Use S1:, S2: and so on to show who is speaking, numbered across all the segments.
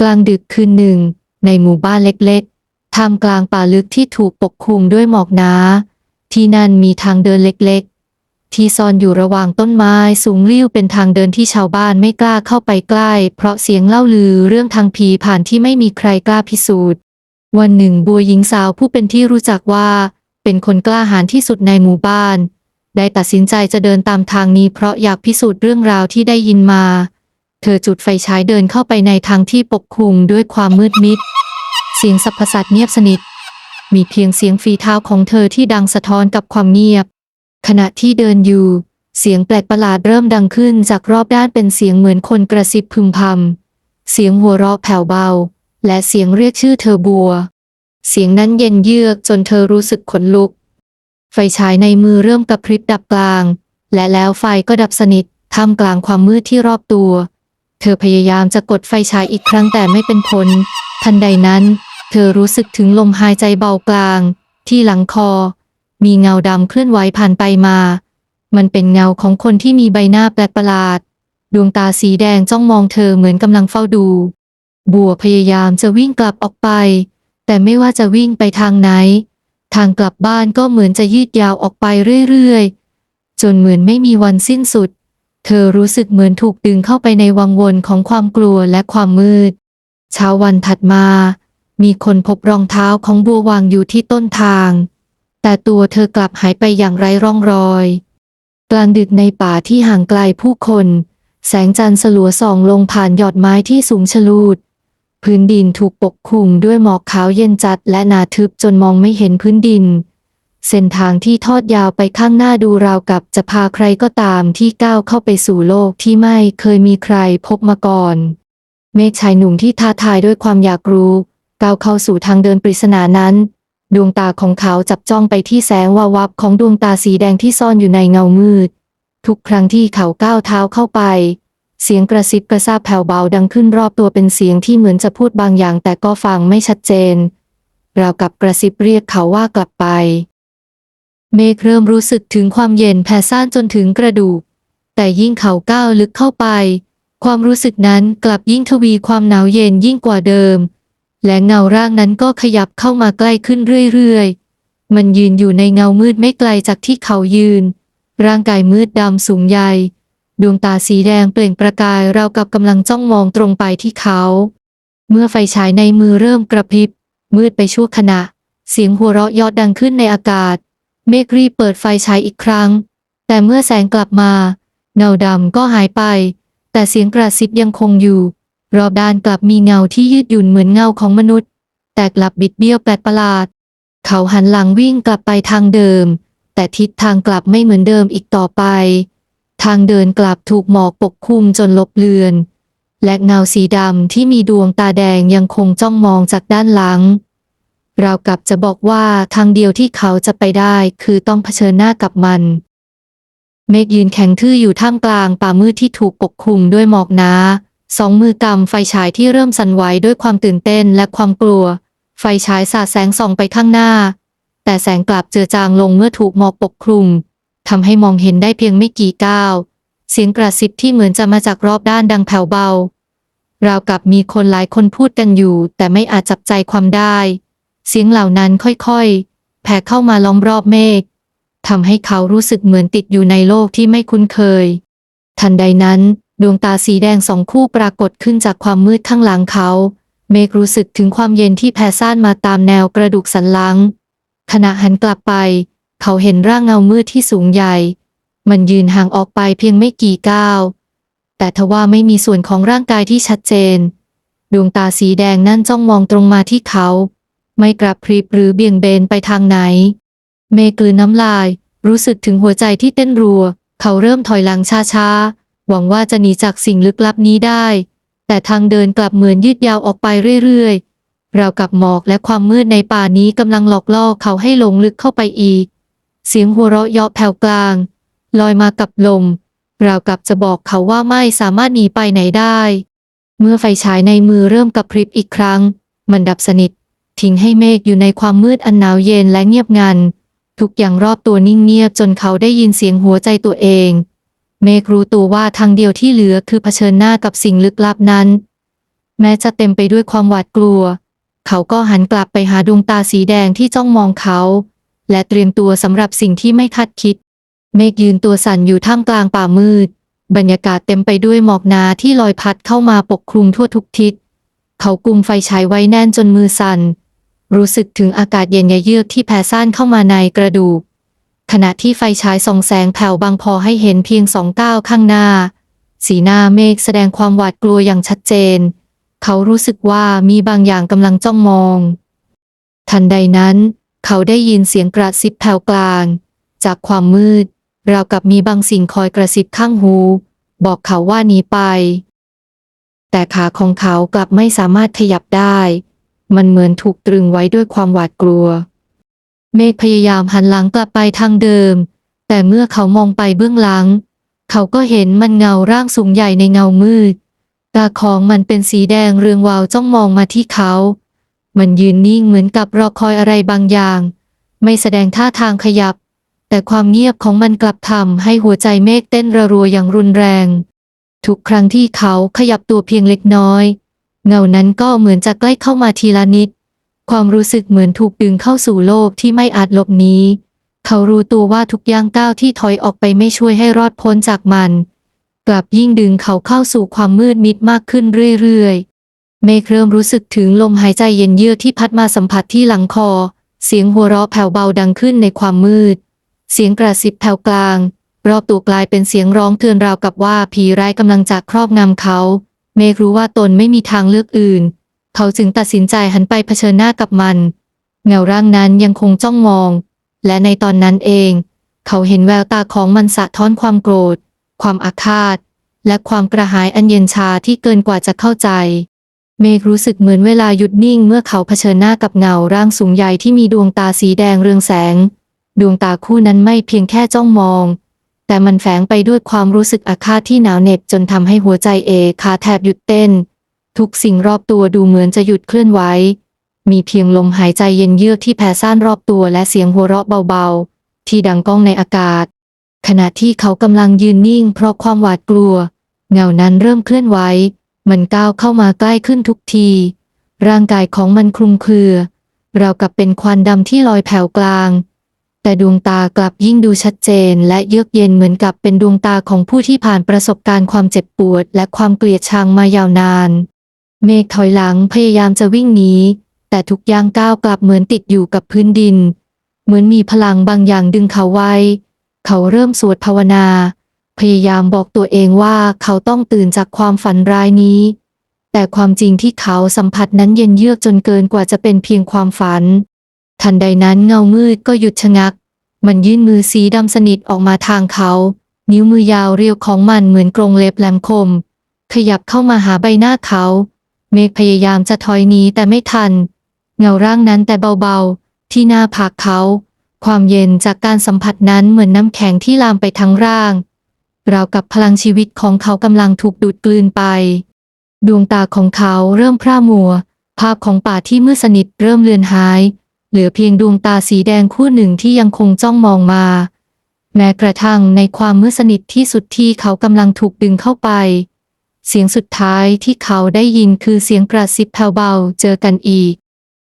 S1: กลางดึกคืนหนึ่ง ในหมู่บ้านเล็กๆ ท่ามกลางป่าลึกที่ถูกปกคลุมด้วยหมอกหนา ที่นั่นมีทางเดินเล็กๆ ที่ซ่อนอยู่ระหว่างต้นไม้สูงริ่วเป็นทางเดินที่ชาวบ้านไม่กล้าเข้าไปใกล้ เพราะเสียงเล่าลือเรื่องทางผีผ่านที่ไม่มีใครกล้าพิสูจน์ วันหนึ่งบัวหญิงสาวผู้เป็นที่รู้จักว่า เป็นคนกล้าหาญที่สุดในหมู่บ้าน ได้ตัดสินใจจะเดินตามทางนี้เพราะอยากพิสูจน์เรื่องราวที่ได้ยินมา เธอจุดไฟฉายเดินเข้าไปในทางที่ปกคลุมด้วยความมืดมิด เสียงสัพพสัตว์เงียบสนิท มีเพียงเสียงฝีเท้าของเธอที่ดังสะท้อนกับความเงียบ ขณะที่เดินอยู่ เสียงแปลกประหลาดเริ่มดังขึ้นจากรอบด้านเป็นเสียงเหมือนคนกระซิบพึมพำ เสียงหัวเราะแผ่วเบา และเสียงเรียกชื่อเธอบัว เสียงนั้นเย็นเยือกจนเธอรู้สึกขนลุก ไฟฉายในมือเริ่มกระพริบดับกลาง และแล้วไฟก็ดับสนิทท่ามกลางความมืดที่รอบตัว เธอพยายามจะกดไฟฉายอีกครั้งแต่ไม่เป็นผล ทันใดนั้น เธอรู้สึกถึงลมหายใจเบากลาง ที่หลังคอ มีเงาดำเคลื่อนไหวผ่านไปมา มันเป็นเงาของคนที่มีใบหน้าแปลกประหลาด ดวงตาสีแดงจ้องมองเธอเหมือนกำลังเฝ้าดู บัวพยายามจะวิ่งกลับออกไป แต่ไม่ว่าจะวิ่งไปทางไหน ทางกลับบ้านก็เหมือนจะยืดยาวออกไปเรื่อยๆ จนเหมือนไม่มีวันสิ้นสุด เธอรู้สึกเหมือนถูกดึงเข้าไปในวังวนของความกลัวและความมืด เช้าวันถัดมา มีคนพบรองเท้าของบัววางอยู่ที่ต้นทาง แต่ตัวเธอกลับหายไปอย่างไร้ร่องรอย กลางดึกในป่าที่ห่างไกลผู้คน แสงจันทร์สลัวส่องลงผ่านยอดไม้ที่สูงชลูด พื้นดินถูกปกคลุมด้วยหมอกขาวเย็นจัดและหนาทึบจนมองไม่เห็นพื้นดิน เส้นทางที่ทอดยาวไปข้างหน้าดูราวกับจะพาใครก็ตามที่ก้าวเข้าไปสู่โลกที่ไม่เคยมีใครพบมาก่อน เมฆชายหนุ่มที่ท้าทายด้วยความอยากรู้ ก้าวเข้าสู่ทางเดินปริศนานั้น ดวงตาของเขาจับจ้องไปที่แสงวาววับของดวงตาสีแดงที่ซ่อนอยู่ในเงามืด ทุกครั้งที่เขาก้าวเท้าเข้าไป เสียงกระซิบกระซาบแผ่วเบาดังขึ้นรอบตัวเป็นเสียงที่เหมือนจะพูดบางอย่างแต่ก็ฟังไม่ชัดเจนราวกับกระซิบเรียกเขาว่ากลับไป เมฆเริ่มรู้สึกถึงความเย็นแผ่ซ่านจนถึงกระดูก แต่ยิ่งเขาก้าวลึกเข้าไป ความรู้สึกนั้นกลับยิ่งทวีความหนาวเย็นยิ่งกว่าเดิม และเงาร่างนั้นก็ขยับเข้ามาใกล้ขึ้นเรื่อยๆ มันยืนอยู่ในเงามืดไม่ไกลจากที่เขายืน ร่างกายมืดดำสูงใหญ่ ดวงตาสีแดงเปล่งประกายราวกับกำลังจ้องมองตรงไปที่เขา เมื่อไฟฉายในมือเริ่มกระพริบ มืดไปชั่วขณะ เสียงหัวเราะยอดดังขึ้นในอากาศ เมฆรีเปิดไฟฉายอีกครั้ง แต่เมื่อแสงกลับมา เงาดำก็หายไป แต่เสียงกระซิบยังคงอยู่ รอบด้านกลับมีเงาที่ยืดหยุ่นเหมือนเงาของมนุษย์ แต่กลับบิดเบี้ยวแปลกประหลาด เขาหันหลังวิ่งกลับไปทางเดิม แต่ทิศทางกลับไม่เหมือนเดิมอีกต่อไป ทางเดินกลับถูกหมอกปกคลุมจนลบเลือน และเงาสีดำที่มีดวงตาแดงยังคงจ้องมองจากด้านหลัง เรากับจะบอกว่าทางเดียวที่เขาจะไปได้คือต้องเผชิญหน้ากับมัน เมฆยืนแข็งทื่ออยู่ท่ามกลางป่ามืดที่ถูกปกคลุมด้วยหมอกหนาสองมือกำไฟฉายที่เริ่มสั่นไหวด้วยความตื่นเต้นและความกลัว ไฟฉายสาดแสงส่องไปข้างหน้า แต่แสงกลับเจือจางลงเมื่อถูกหมอกปกคลุมทำให้มองเห็นได้เพียงไม่กี่ก้าว เสียงกระซิบที่เหมือนจะมาจากรอบด้านดังแผ่วเบาราวกับมีคนหลายคนพูดกันอยู่ แต่ไม่อาจจับใจความได้ เสียงเหล่านั้นค่อยๆ แผ่เข้ามาล้อมรอบเมฆทำให้เขารู้สึกเหมือนติดอยู่ในโลกที่ไม่คุ้นเคย ทันใดนั้น ดวงตาสีแดงสองคู่ปรากฏขึ้นจากความมืดข้างหลังเขา เมฆรู้สึกถึงความเย็นที่แผ่ซ่านมาตามแนวกระดูกสันหลัง ขณะหันกลับไป เขาเห็นร่างเงามืดที่สูงใหญ่ มันยืนห่างออกไปเพียงไม่กี่ก้าว แต่ทว่าไม่มีส่วนของร่างกายที่ชัดเจน ดวงตาสีแดงนั่นจ้องมองตรงมาที่เขา ไม่กระพริบหรือเบี่ยงเบนไปทางไหน เมกลืนน้ำลาย รู้สึกถึงหัวใจที่เต้นรัว เขาเริ่มถอยหลังช้าๆ หวังว่าจะหนีจากสิ่งลึกลับนี้ได้ แต่ทางเดินกลับเหมือนยืดยาวออกไปเรื่อยๆราวกับหมอกและความมืดในป่านี้กำลังหลอกล่อเขาให้หลงลึกเข้าไปอีก เสียงหัวเราะเยาะแผ่วกลาง ลอยมากับลมราวกับจะบอกเขาว่าไม่สามารถหนีไปไหนได้ เมื่อไฟฉายในมือเริ่มกระพริบอีกครั้ง มันดับสนิท ทิ้งให้เมฆอยู่ในความมืดอันหนาวเย็นและเงียบงัน ทุกอย่างรอบตัวนิ่งเงียบจนเขาได้ยินเสียงหัวใจตัวเอง เมฆรู้ตัวว่าทางเดียวที่เหลือคือเผชิญหน้ากับสิ่งลึกลับนั้น แม้จะเต็มไปด้วยความหวาดกลัว เขาก็หันกลับไปหาดวงตาสีแดงที่จ้องมองเขา และเตรียมตัวสำหรับสิ่งที่ไม่คาดคิด เมฆยืนตัวสั่นอยู่ท่ามกลางป่ามืด บรรยากาศเต็มไปด้วยหมอกหนาที่ลอยพัดเข้ามาปกคลุมทั่วทุกทิศเขากุมไฟฉายไว้แน่นจนมือสั่น รู้สึกถึงอากาศเย็นเยือกที่แผ่ซ่านเข้ามาในกระดูก ขณะที่ไฟฉายส่องแสงแผ่วบางพอให้เห็นเพียงสองก้าวข้างหน้า สีหน้าเมฆแสดงความหวาดกลัวอย่างชัดเจน เขารู้สึกว่ามีบางอย่างกำลังจ้องมอง ทันใดนั้น เขาได้ยินเสียงกระซิบแผ่วกลาง จากความมืด ราวกับมีบางสิ่งคอยกระซิบข้างหู บอกเขาว่าหนีไป แต่ขาของเขากลับไม่สามารถขยับได้ มันเหมือนถูกตรึงไว้ด้วยความหวาดกลัว เมฆพยายามหันหลังกลับไปทางเดิม แต่เมื่อเขามองไปเบื้องหลัง เขาก็เห็นมันเงาร่างสูงใหญ่ในเงามืด ตาของมันเป็นสีแดงเรืองวาวจ้องมองมาที่เขา มันยืนนิ่งเหมือนกับรอคอยอะไรบางอย่าง ไม่แสดงท่าทางขยับ แต่ความเงียบของมันกลับทำให้หัวใจเมฆเต้นระรัวอย่างรุนแรง ทุกครั้งที่เขาขยับตัวเพียงเล็กน้อย เงานั้นก็เหมือนจะใกล้เข้ามาทีละนิด ความรู้สึกเหมือนถูกดึงเข้าสู่โลกที่ไม่อาจหลบหนีเขารู้ตัวว่าทุกย่างก้าวที่ถอยออกไปไม่ช่วยให้รอดพ้นจากมัน กลับยิ่งดึงเขาเข้าสู่ความมืดมิดมากขึ้นเรื่อยๆ เมฆเริ่มรู้สึกถึงลมหายใจเย็นเยือกที่พัดมาสัมผัสที่หลังคอ เสียงหัวเราะแผ่วเบาดังขึ้นในความมืด เสียงกระซิบแผ่วกลาง รอบตัวกลายเป็นเสียงร้องเตือนราวกับว่าผีร้ายกำลังจะครอบงำเขา เมฆรู้ว่าตนไม่มีทางเลือกอื่น เขาจึงตัดสินใจหันไปเผชิญหน้ากับมัน เงาร่างนั้นยังคงจ้องมอง และในตอนนั้นเอง เขาเห็นแววตาของมันสะท้อนความโกรธ ความอาฆาต และความกระหายอันเย็นชาที่เกินกว่าจะเข้าใจ เมฆรู้สึกเหมือนเวลาหยุดนิ่งเมื่อเขาเผชิญหน้ากับเงาร่างสูงใหญ่ที่มีดวงตาสีแดงเรืองแสง ดวงตาคู่นั้นไม่เพียงแค่จ้องมอง แต่มันแฝงไปด้วยความรู้สึกอาฆาตที่หนาวเหน็บจนทำให้หัวใจเอขาแทบหยุดเต้น ทุกสิ่งรอบตัวดูเหมือนจะหยุดเคลื่อนไหว มีเพียงลมหายใจเย็นเยือกที่แผ่ซ่านรอบตัวและเสียงหัวเราะเบาๆ ที่ดังก้องในอากาศ ขณะที่เขากำลังยืนนิ่งเพราะความหวาดกลัว เงานั้นเริ่มเคลื่อนไหว มันก้าวเข้ามาใกล้ขึ้นทุกที ร่างกายของมันคลุมเครือ ราวกับเป็นควันดำที่ลอยแผ่วกลาง แต่ดวงตากลับยิ่งดูชัดเจน และเยือกเย็นเหมือนกับเป็นดวงตาของผู้ที่ผ่านประสบการณ์ความเจ็บปวด และความเกลียดชังมายาวนาน เมฆถอยหลังพยายามจะวิ่งหนีแต่ทุกย่างก้าวกลับเหมือนติดอยู่กับพื้นดิน เหมือนมีพลังบางอย่างดึงเขาไว้ เขาเริ่มสวดภาวนา พยายามบอกตัวเองว่าเขาต้องตื่นจากความฝันร้ายนี้ แต่ความจริงที่เขาสัมผัสนั้นเย็นเยือกจนเกินกว่าจะเป็นเพียงความฝัน ทันใดนั้นเงามืดก็หยุดชะงัก มันยื่นมือสีดำสนิทออกมาทางเขา นิ้วมือยาวเรียวของมันเหมือนกรงเล็บแหลมคม ขยับเข้ามาหาใบหน้าเขา เมฆพยายามจะถอยหนีแต่ไม่ทัน เงาร่างนั้นแต่เบาๆ ที่หน้าผากเขา ความเย็นจากการสัมผัสนั้นเหมือนน้ำแข็งที่ลามไปทั้งร่างราวกับพลังชีวิตของเขากำลังถูกดูดกลืนไป ดวงตาของเขาเริ่มพร่ามัว ภาพของป่าที่มืดสนิทเริ่มเลือนหาย เหลือเพียงดวงตาสีแดงคู่หนึ่งที่ยังคงจ้องมองมา แม้กระทั่งในความมืดสนิทที่สุดที่เขากำลังถูกดึงเข้าไป เสียงสุดท้ายที่เขาได้ยินคือเสียงกระซิบแผ่วเบาเจอกันอีก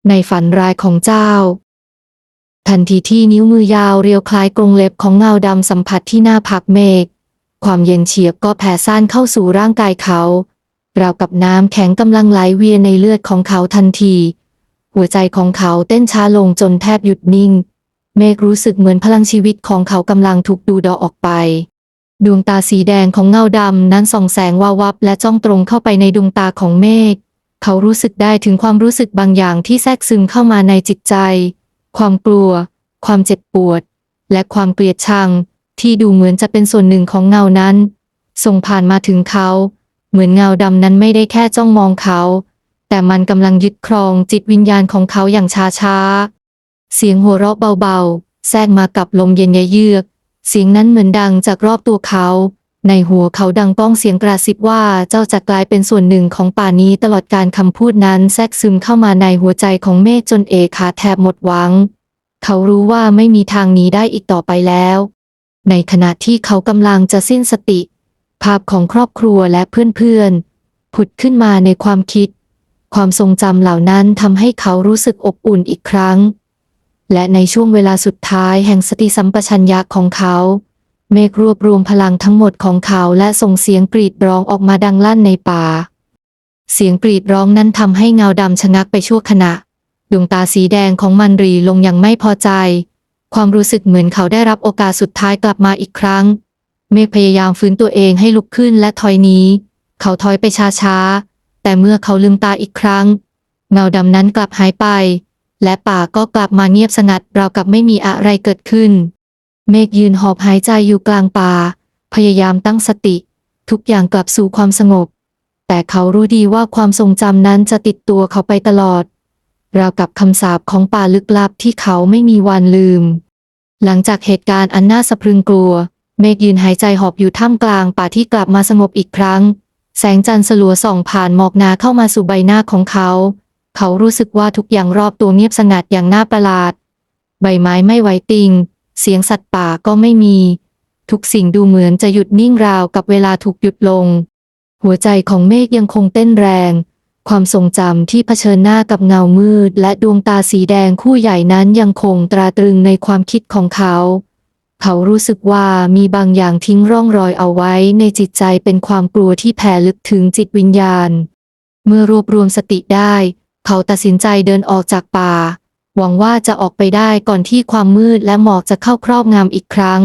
S1: ในฝันร้ายของเจ้า ทันทีที่นิ้วมือยาวเรียวคล้ายกรงเล็บของเงาดำสัมผัสที่หน้าผากเมฆความเย็นเฉียบก็แผ่ซ่านเข้าสู่ร่างกายเขาราวกับน้ำแข็งกำลังไหลเวียนในเลือดของเขาทันที หัวใจของเขาเต้นช้าลงจนแทบหยุดนิ่ง เมฆรู้สึกเหมือนพลังชีวิตของเขากำลังถูกดูดออกไป ดวงตาสีแดงของเงาดำนั้นส่องแสงวาววับและจ้องตรงเข้าไปในดวงตาของเมฆเขารู้สึกได้ถึงความรู้สึกบางอย่างที่แทรกซึมเข้ามาในจิตใจ ความกลัว ความเจ็บปวด และความเกลียดชัง ที่ดูเหมือนจะเป็นส่วนหนึ่งของเงานั้น ส่งผ่านมาถึงเขา เหมือนเงาดำนั้นไม่ได้แค่จ้องมองเขา แต่มันกำลังยึดครองจิตวิญญาณของเขาอย่างช้าช้าๆ เสียงหัวเราะเบาๆ แทรกมากับลมเย็นเยือก เสียงนั้นเหมือนดังจากรอบตัวเขา ในหัวเขาดังก้องเสียงกระซิบว่าเจ้าจะกลายเป็นส่วนหนึ่งของป่านี้ตลอดการคำพูดนั้นแทรกซึมเข้ามาในหัวใจของเมฆจนเอขาแทบหมดหวัง เขารู้ว่าไม่มีทางหนีได้อีกต่อไปแล้ว ในขณะที่เขากำลังจะสิ้นสติ ภาพของครอบครัวและเพื่อนๆผุดขึ้นมาในความคิด ความทรงจำเหล่านั้นทำให้เขารู้สึกอบอุ่นอีกครั้ง และในช่วงเวลาสุดท้ายแห่งสติสัมปชัญญะของเขา เมฆรวบรวมพลังทั้งหมดของเขาและส่งเสียงกรีดร้องออกมาดังลั่นในป่า เสียงกรีดร้องนั้นทำให้เงาดำชะงักไปชั่วขณะ ดวงตาสีแดงของมันรีลงอย่างไม่พอใจ ความรู้สึกเหมือนเขาได้รับโอกาสสุดท้ายกลับมาอีกครั้ง เมฆพยายามฟื้นตัวเองให้ลุกขึ้นและถอยหนีเขาถอยไปช้าๆ แต่เมื่อเขาลืมตาอีกครั้ง เงาดำนั้นกลับหายไป และป่าก็กลับมาเงียบสงัดราวกับไม่มีอะไรเกิดขึ้น เมฆยืนหอบหายใจอยู่กลางป่า พยายามตั้งสติ ทุกอย่างกลับสู่ความสงบ แต่เขารู้ดีว่าความทรงจำนั้นจะติดตัวเขาไปตลอด ราวกับคำสาปของป่าลึกลับที่เขาไม่มีวันลืม หลังจากเหตุการณ์อันน่าสะพรึงกลัว เมฆยืนหายใจหอบอยู่ท่ามกลางป่าที่กลับมาสงบอีกครั้ง แสงจันทร์สลัวส่องผ่านหมอกหนาเข้ามาสู่ใบหน้าของเขา เขารู้สึกว่าทุกอย่างรอบตัวเงียบสงัดอย่างน่าประหลาด ใบไม้ไม่ไหวติง เสียงสัตว์ป่าก็ไม่มี ทุกสิ่งดูเหมือนจะหยุดนิ่งราวกับเวลาถูกหยุดลง หัวใจของเมฆยังคงเต้นแรง ความทรงจำที่เผชิญหน้ากับเงามืด และดวงตาสีแดงคู่ใหญ่นั้นยังคงตราตรึงในความคิดของเขา เขารู้สึกว่ามีบางอย่างทิ้งร่องรอยเอาไว้ในจิตใจเป็นความกลัวที่แผ่ลึกถึงจิตวิญญาณ เมื่อรวบรวมสติได้ เขาตัดสินใจเดินออกจากป่า หวังว่าจะออกไปได้ก่อนที่ความมืดและหมอกจะเข้าครอบงำอีกครั้ง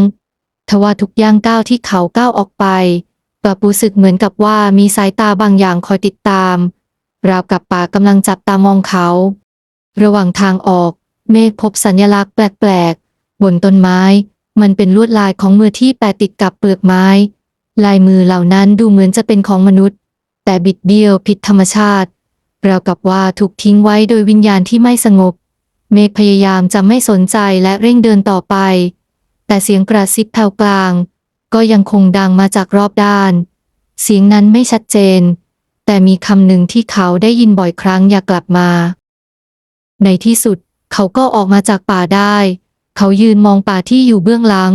S1: ทว่าทุกย่างก้าวที่เขาก้าวออกไปกลับรู้สึกเหมือนกับว่ามีสายตาบางอย่างคอยติดตาม ราวกับป่ากำลังจับตามองเขา ระหว่างทางออก เมฆพบสัญลักษณ์แปลกๆ บนต้นไม้ มันเป็นลวดลายของมือที่แปะติดกับเปลือกไม้ ลายมือเหล่านั้นดูเหมือนจะเป็นของมนุษย์ แต่บิดเบี้ยวผิดธรรมชาติราวกับว่าถูกทิ้งไว้โดยวิญญาณที่ไม่สงบ เมฆพยายามจะไม่สนใจและเร่งเดินต่อไป แต่เสียงกระซิบแผ่วกลาง ก็ยังคงดังมาจากรอบด้าน เสียงนั้นไม่ชัดเจน แต่มีคำหนึ่งที่เขาได้ยินบ่อยครั้งอย่ากลับมา ในที่สุดเขาก็ออกมาจากป่าได้ เขายืนมองป่าที่อยู่เบื้องหลัง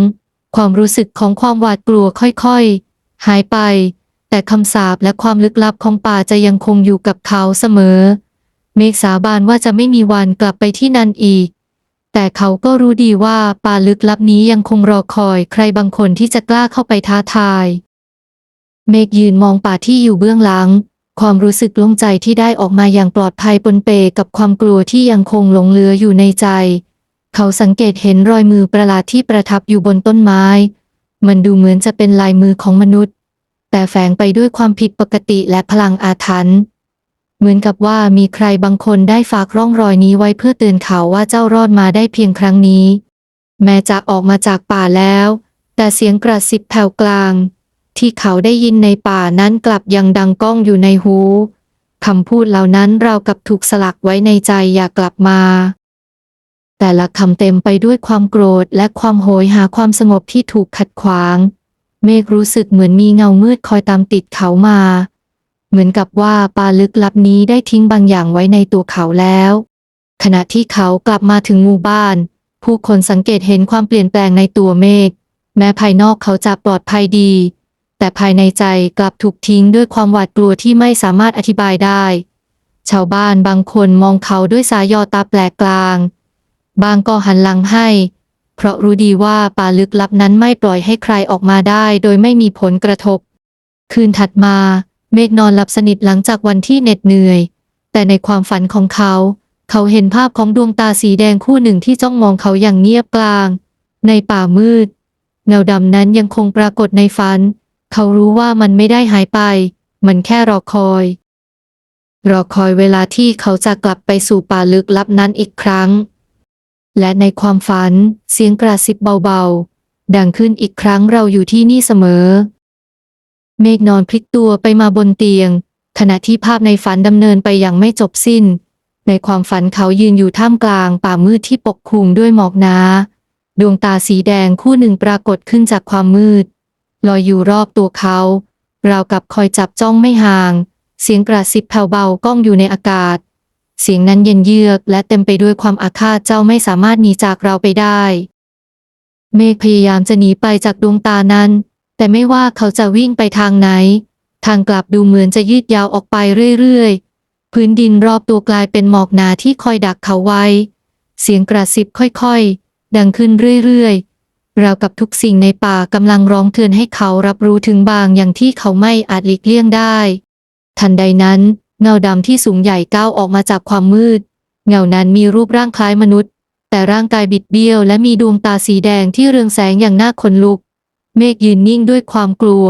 S1: ความรู้สึกของความหวาดกลัวค่อยๆ หายไป แต่คำสาปและความลึกลับของป่าจะยังคงอยู่กับเขาเสมอ เมฆสาบานว่าจะไม่มีวันกลับไปที่นั่นอีก แต่เขาก็รู้ดีว่าป่าลึกลับนี้ยังคงรอคอยใครบางคนที่จะกล้าเข้าไปท้าทาย เมฆยืนมองป่าที่อยู่เบื้องหลัง ความรู้สึกโล่งใจที่ได้ออกมาอย่างปลอดภัยปนเปกับความกลัวที่ยังคงหลงเหลืออยู่ในใจ เขาสังเกตเห็นรอยมือประหลาดที่ประทับอยู่บนต้นไม้ มันดูเหมือนจะเป็นลายมือของมนุษย์ แต่แฝงไปด้วยความผิดปกติและพลังอาถรรพ์ เหมือนกับว่ามีใครบางคนได้ฝากร่องรอยนี้ไว้เพื่อเตือนเขาว่าเจ้ารอดมาได้เพียงครั้งนี้ แม้จะออกมาจากป่าแล้ว แต่เสียงกระซิบแผ่วกลาง ที่เขาได้ยินในป่านั้นกลับยังดังก้องอยู่ในหูคำพูดเหล่านั้นราวกับถูกสลักไว้ในใจอย่ากลับมา แต่ละคำเต็มไปด้วยความโกรธและความโหยหาความสงบที่ถูกขัดขวาง เมฆรู้สึกเหมือนมีเงามืดคอยตามติดเขามา เหมือนกับว่าปาลึกลับนี้ได้ทิ้งบางอย่างไว้ในตัวเขาแล้ว ขณะที่เขากลับมาถึงหมู่บ้าน ผู้คนสังเกตเห็นความเปลี่ยนแปลงในตัวเมฆแม้ภายนอกเขาจะปลอดภัยดี แต่ภายในใจกลับถูกทิ้งด้วยความหวาดกลัวที่ไม่สามารถอธิบายได้ ชาวบ้านบางคนมองเขาด้วยสายยอตาแปลกกลาง บางก็หันหลังให้ เพราะรู้ดีว่าป่าลึกลับนั้นไม่ปล่อยให้ใครออกมาได้โดยไม่มีผลกระทบ คืนถัดมา เมฆนอนหลับสนิทหลังจากวันที่เหน็ดเหนื่อย แต่ในความฝันของเขา เขาเห็นภาพของดวงตาสีแดงคู่หนึ่งที่จ้องมองเขาอย่างเงียบกลาง ในป่ามืด เงาดำนั้นยังคงปรากฏในฝัน เขารู้ว่ามันไม่ได้หายไป มันแค่รอคอยรอคอยเวลาที่เขาจะกลับไปสู่ป่าลึกลับนั้นอีกครั้ง และในความฝันเสียงกระซิบเบาๆ ดังขึ้นอีกครั้งเราอยู่ที่นี่เสมอ เมฆนอนพลิกตัวไปมาบนเตียง ขณะที่ภาพในฝันดำเนินไปอย่างไม่จบสิ้น ในความฝันเขายืนอยู่ท่ามกลางป่ามืดที่ปกคลุมด้วยหมอกนาดวงตาสีแดงคู่หนึ่งปรากฏขึ้นจากความมืด ลอยอยู่รอบตัวเขาราวกับคอยจับจ้องไม่ห่าง เสียงกระซิบแผ่วเบาก้องอยู่ในอากาศ เสียงนั้นเย็นเยือกและเต็มไปด้วยความอาฆาตเจ้าไม่สามารถหนีจากเราไปได้ เมฆพยายามจะหนีไปจากดวงตานั้น แต่ไม่ว่าเขาจะวิ่งไปทางไหน ทางกลับดูเหมือนจะยืดยาวออกไปเรื่อยๆ พื้นดินรอบตัวกลายเป็นหมอกหนาที่คอยดักเขาไว้ เสียงกระซิบค่อยๆ ดังขึ้นเรื่อยๆราวกับทุกสิ่งในป่ากำลังร้องเตือนให้เขารับรู้ถึงบางอย่างที่เขาไม่อาจหลีกเลี่ยงได้ ทันใดนั้น เงาดำที่สูงใหญ่ก้าวออกมาจากความมืด เงานั้นมีรูปร่างคล้ายมนุษย์ แต่ร่างกายบิดเบี้ยวและมีดวงตาสีแดงที่เรืองแสงอย่างน่าขนลุก เมฆยืนนิ่งด้วยความกลัว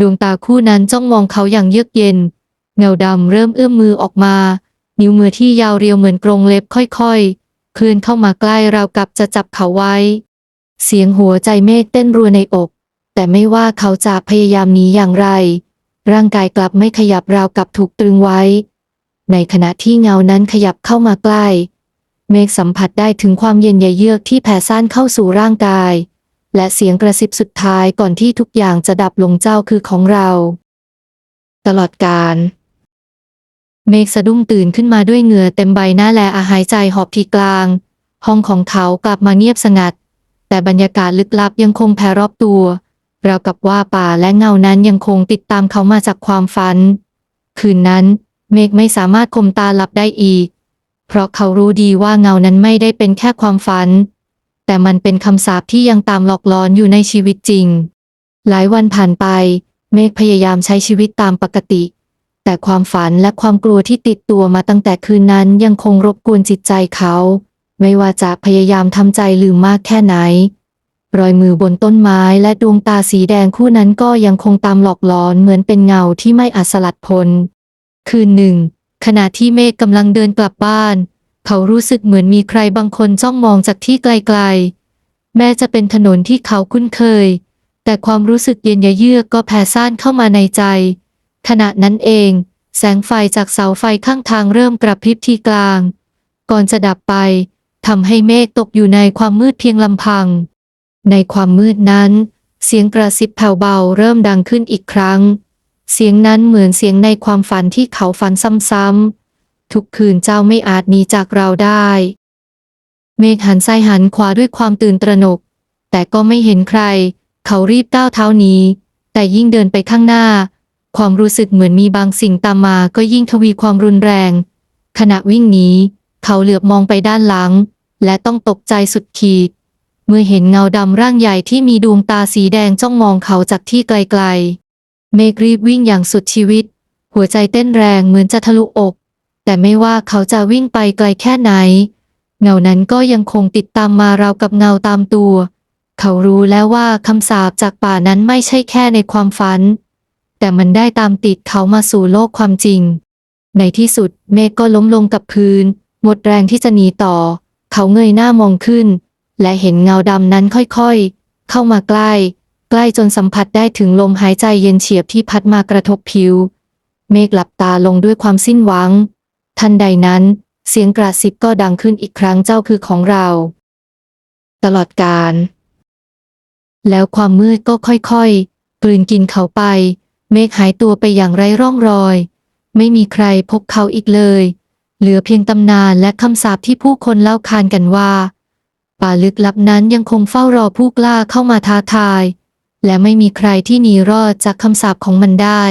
S1: ดวงตาคู่นั้นจ้องมองเขาอย่างเยือกเย็น เงาดำเริ่มเอื้อมมือออกมา นิ้วมือที่ยาวเรียวเหมือนกรงเล็บค่อยๆ เคลื่อนเข้ามาใกล้ราวกับจะจับเขาไว้ เสียงหัวใจเมฆเต้นรัวในอก แต่ไม่ว่าเขาจะพยายามหนีอย่างไร ร่างกายกลับไม่ขยับราวกับถูกตรึงไว้ ในขณะที่เงานั้นขยับเข้ามาใกล้ เมฆสัมผัสได้ถึงความเย็นเยือกที่แผ่ซ่านเข้าสู่ร่างกาย และเสียงกระซิบสุดท้ายก่อนที่ทุกอย่างจะดับลงเจ้าคือของเรา ตลอดกาลเมฆสะดุ้งตื่นขึ้นมาด้วยเหงื่อเต็มใบหน้าและอาหายใจหอบทีกลาง ห้องของเขากลับมาเงียบสงัด แต่บรรยากาศลึกลับยังคงแผ่รอบตัว ราวกับว่าป่าและเงานั้นยังคงติดตามเขามาจากความฝัน คืนนั้น เมฆไม่สามารถคมตาหลับได้อีก เพราะเขารู้ดีว่าเงานั้นไม่ได้เป็นแค่ความฝัน แต่มันเป็นคำสาปที่ยังตามหลอกหลอนอยู่ในชีวิตจริง หลายวันผ่านไป เมฆพยายามใช้ชีวิตตามปกติ แต่ความฝันและความกลัวที่ติดตัวมาตั้งแต่คืนนั้นยังคงรบกวนจิตใจเขา ไม่ว่าจะพยายามทำใจลืมมากแค่ไหน รอยมือบนต้นไม้และดวงตาสีแดงคู่นั้นก็ยังคงตามหลอกหลอนเหมือนเป็นเงาที่ไม่อาจสลัดพ้น คืนหนึ่ง ขณะที่เมฆกำลังเดินกลับบ้าน เขารู้สึกเหมือนมีใครบางคนจ้องมองจากที่ไกลๆ แม้จะเป็นถนนที่เขาคุ้นเคย แต่ความรู้สึกเย็นยะเยือกก็แผ่ซ่านเข้ามาในใจ ขณะนั้นเอง แสงไฟจากเสาไฟข้างทางเริ่มกระพริบที่กลาง ก่อนจะดับไปทำให้เมฆตกอยู่ในความมืดเพียงลำพัง ในความมืดนั้น เสียงกระซิบแผ่วเบาเริ่มดังขึ้นอีกครั้ง เสียงนั้นเหมือนเสียงในความฝันที่เขาฝันซ้ำๆ ทุกคืนเจ้าไม่อาจหนีจากเราได้ เมฆหันซ้ายหันขวาด้วยความตื่นตระหนก แต่ก็ไม่เห็นใคร เขารีบก้าวเท้าหนีแต่ยิ่งเดินไปข้างหน้า ความรู้สึกเหมือนมีบางสิ่งตามมาก็ยิ่งทวีความรุนแรง ขณะวิ่งหนีเขาเหลือบมองไปด้านหลัง และต้องตกใจสุดขีด เมื่อเห็นเงาดำร่างใหญ่ที่มีดวงตาสีแดงจ้องมองเขาจากที่ไกลๆ เมฆรีบวิ่งอย่างสุดชีวิต หัวใจเต้นแรงเหมือนจะทะลุอก แต่ไม่ว่าเขาจะวิ่งไปไกลแค่ไหน เงานั้นก็ยังคงติดตามมาราวกับเงาตามตัว เขารู้แล้วว่าคำสาปจากป่านั้นไม่ใช่แค่ในความฝัน แต่มันได้ตามติดเขามาสู่โลกความจริง ในที่สุดเมฆก็ล้มลงกับพื้น หมดแรงที่จะหนีต่อ เขาเงยหน้ามองขึ้น และเห็นเงาดำนั้นค่อยๆ เข้ามาใกล้ ใกล้จนสัมผัสได้ถึงลมหายใจเย็นเฉียบที่พัดมากระทบผิว เมฆหลับตาลงด้วยความสิ้นหวัง ทันใดนั้น เสียงกระซิบก็ดังขึ้นอีกครั้งเจ้าคือของเรา ตลอดกาลแล้วความมืดก็ค่อยๆ กลืนกินเขาไป เมฆหายตัวไปอย่างไร้ร่องรอย ไม่มีใครพบเขาอีกเลย เหลือเพียงตำนานและคำสาปที่ผู้คนเล่าขานกันว่า ป่าลึกลับนั้นยังคงเฝ้ารอผู้กล้าเข้ามาท้าทาย และไม่มีใครที่หนีรอดจากคำสาปของมันได้